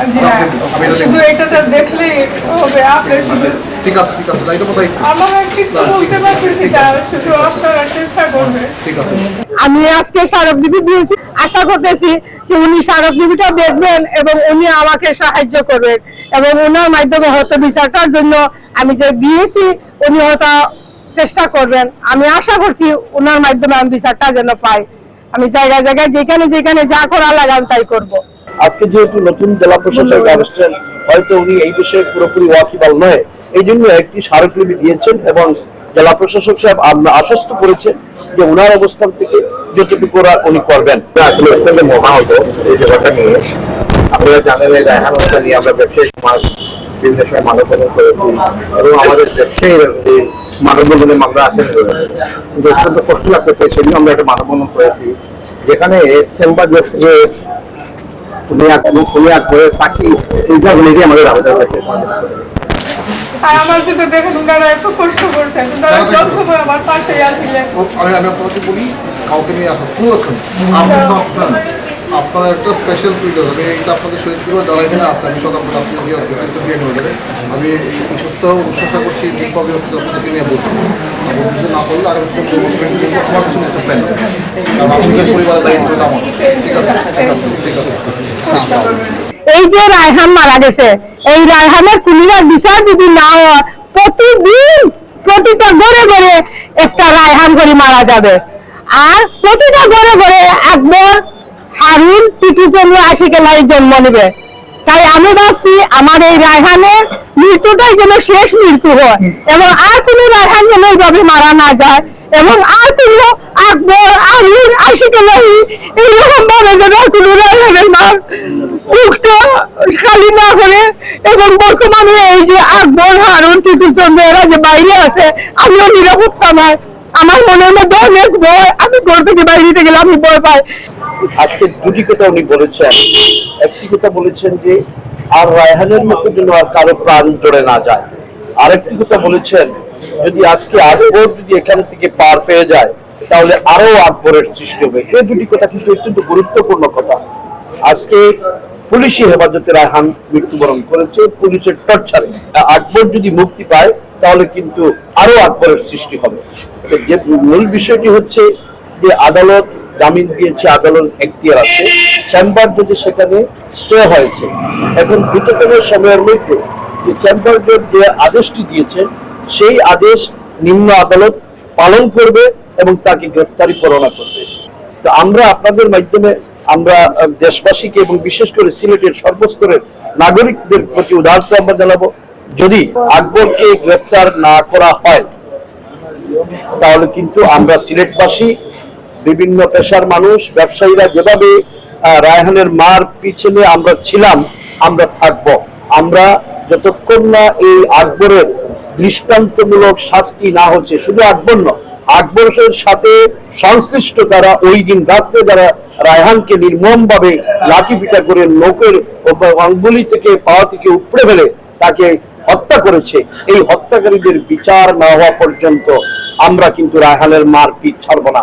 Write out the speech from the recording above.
আমি শুধু এটাটা দেখলেই হবে আপনি শুধু ঠিক আছে ঠিক আছে লাইটে কোথায় আমার কিছু বলতে পারতেছি না শুধু আপনারা চেষ্টা করবেন। ঠিক আছে। আমি আজকে স্মারকলিপি দিয়েছি। আশা করতেছি যে উনি স্মারকলিপিটা দেখবেন এবং উনি আমাকে সাহায্য করবেন। এবং ওনার মাধ্যমে হয়তো বিচারটার জন্য আমি যে দিয়েছি উনি হয়তো চেষ্টা করবেন। আমি আশা করছি ওনার মাধ্যমে আমি বিচারটা যেন পাই। আমি জায়গায় জায়গায় যেখানে যেখানে যা করা লাগে আমি তাই করব। আজকে যেহেতু নতুন জেলা প্রশাসক আসছেন হয়তো উনি এই বিষয়ে পুরোপুরি ওয়াকিবাল নয়। এই জন্য একটি স্মারকলিপি দিয়েছেন এবং জেলা প্রশাসক সাহেব আমরা আশ্বস্ত করেছেন যে ওনার অবস্থান থেকে যেটুকু করা উনি করবেন। আসলে অত্যন্ত মহাহত এই ব্যাপারটা নিয়ে। আপনারা জানেন এই নিয়ে আমরা ব্যবসায়ী সমাজ বিভিন্ন সময় মানববন্ধন করেছি এবং আমাদের ব্যবসায়ীরা যে মানববন্ধনে মামলা আসেন কিন্তু অত্যন্ত কষ্ট লাগতেছে সেদিন আমরা একটা মানববন্ধন করেছি। যেখানে চেম্বার জজ এবং হয়ে পাখি এই আমাদের আবেদন আর আমার যদি দেখেন ওনারা এত কষ্ট করছেন ওনারা সবসময় আমার পাশেই আসছিলেন আমি আমি আপনাকে বলি কাউকে নিয়ে আসা পুরো এখানে আপনি আপনার একটা স্পেশাল পিরিয়ড আমি এটা আপনাদের শহীদ করে যারা এখানে আছে আমি সব আপনার আপনি দিয়ে বিয়ে হয়ে গেলে আমি এই সপ্তাহ অনুশাসা করছি ঠিকভাবে হচ্ছে আপনাদেরকে নিয়ে বসবো। যদি না করলে আগামী বছর কিন্তু আমার পিছনে একটা প্ল্যান আছে। কারণ আমাদের পরিবারের দায়িত্ব আমার। ঠিক আছে? ঠিক আছে এই যে রায়হান মারা গেছে, এই রায়হানের যদি না প্রতিদিন প্রতিটা ঘরে ঘরে একটা রায়হান মারা যাবে। আর প্রতিটা ঘরে ঘরে একবার হারুন টিটু আশিকে লাই জন্ম নেবে। তাই আমি ভাবছি আমার এই রায়হানের মৃত্যুটাই যেন শেষ মৃত্যু হয় এবং আর কোনো রায়হান যেন এইভাবে মারা না যায় এবং আর কোনো আকবর আরুন যেন কোনো মুখটা খালি না। করে এবং বর্তমানে এই যে আকবর, হারুন এরা যে বাইরে আছে, আমিও নিরাপত্তা নাই আমার মনের মধ্যে অনেক ভয়, আমি ঘর থেকে বাইরে গেলে আমি ভয় পাই। আজকে দুটি কথা উনি বলেছেন। একটি কথা বলেছেন যে, আর রায়হানের মতো যেন আর কারও প্রাণ জড়ে না যায়। আরেকটি কথা বলেছেন, যদি আজকে আকবর যদি এখান থেকে পার পেয়ে যায় তাহলে আরও আকবরের সৃষ্টি হবে। এই দুটি কথা কিন্তু অত্যন্ত গুরুত্বপূর্ণ কথা। আজকে পুলিশি হেফাজতে রায়হান মৃত্যুবরণ করেছে, পুলিশের টর্চারে। আকবর যদি মুক্তি পায়, তাহলে কিন্তু আরও আকবরের সৃষ্টি হবে। যে মূল বিষয়টি হচ্ছে যে আদালত জামিন দিয়েছে, আদালত এখতিয়ার আছে। চেম্বার যদি সেখানে স্টে হয়েছে, এখন দ্রুততম সময়ের মধ্যে যে চেম্বার যে আদেশটি দিয়েছে, সেই আদেশ নিম্ন আদালত পালন করবে। এবং তাকে গ্রেফতারি পরোয়ানা করবে। তো আমরা আপনাদের মাধ্যমে আমরা দেশবাসীকে এবং বিশেষ করে সিলেটের সর্বস্তরের নাগরিকদের প্রতি উদাহরণ আমরা জানাব। যদি আকবরকে গ্রেফতার না করা হয়, তাহলে কিন্তু আমরা সিলেটবাসী, বিভিন্ন পেশার মানুষ, ব্যবসায়ীরা যেভাবে রায়হানের মার পিছনে আমরা ছিলাম, আমরা থাকব। আমরা যতক্ষণ না এই আকবরের দৃষ্টান্তমূলক শাস্তি না হচ্ছে, শুধু আকবর নয় আকবরের সাথে সংশ্লিষ্ট তারা ওই দিন রাত্রে যারা রায়হানকে নির্মম ভাবে লাঠি পিটা করে লোকের অঙ্গুলি থেকে পাওয়া থেকে উপড়ে ফেলে তাকে হত্যা করেছে। এই হত্যাকারীদের বিচার না হওয়া পর্যন্ত আমরা কিন্তু রায়হানের মারপিট ছাড়বো না।